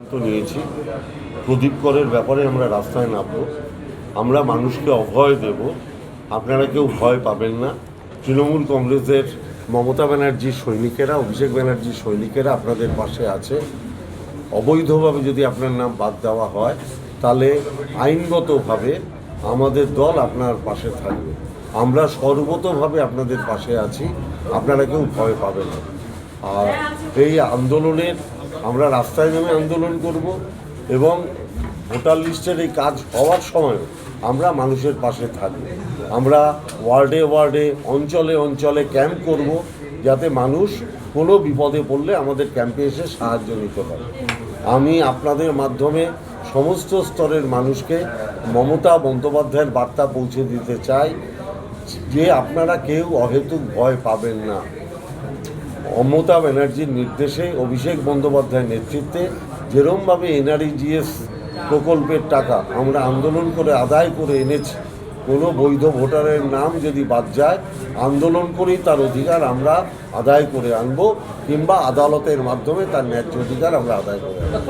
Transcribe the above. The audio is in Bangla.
সিদ্ধান্ত নিয়েছি। প্রদীপ করের ব্যাপারে আমরা রাস্তায় নামবো। আমরা মানুষকে অভয় দেব। আপনারা কেউ ভয় পাবেন না। তৃণমূল কংগ্রেসের মমতা ব্যানার্জির সৈনিকেরা, অভিষেক ব্যানার্জির সৈনিকেরা আপনাদের পাশে আছে। অবৈধভাবে যদি আপনার নাম বাদ দেওয়া হয়, তাহলে আইনগতভাবে আমাদের দল আপনার পাশে থাকবে। আমরা সর্বতভাবে আপনাদের পাশে আছি। আপনারা কেউ ভয় পাবেন না। আর এই আন্দোলনের আমরা রাস্তায় নেমে আন্দোলন করব এবং ভোটার লিস্টের এই কাজ হওয়ার সময় আমরা মানুষের পাশে থাকব। আমরা ওয়ার্ডে ওয়ার্ডে, অঞ্চলে অঞ্চলে ক্যাম্প করব যাতে মানুষ কোনো বিপদে পড়লে আমাদের ক্যাম্পে এসে সাহায্য নিতে পারে। আমি আপনাদের মাধ্যমে সমস্ত স্তরের মানুষকে মমতা বন্দ্যোপাধ্যায়ের বার্তা পৌঁছে দিতে চাই যে আপনারা কেউ অহেতুক ভয় পাবেন না। মমতা ব্যানার্জির নির্দেশে অভিষেক বন্দ্যোপাধ্যায়ের নেতৃত্বে যেরমভাবে এনআরইজিএস প্রকল্পের টাকা আমরা আন্দোলন করে আদায় করে এনেছি, কোনো বৈধ ভোটারের নাম যদি বাদ যায়, আন্দোলন করেই তার অধিকার আমরা আদায় করে আনব কিংবা আদালতের মাধ্যমে তার ন্যায্য অধিকার আমরা আদায় করে আনব।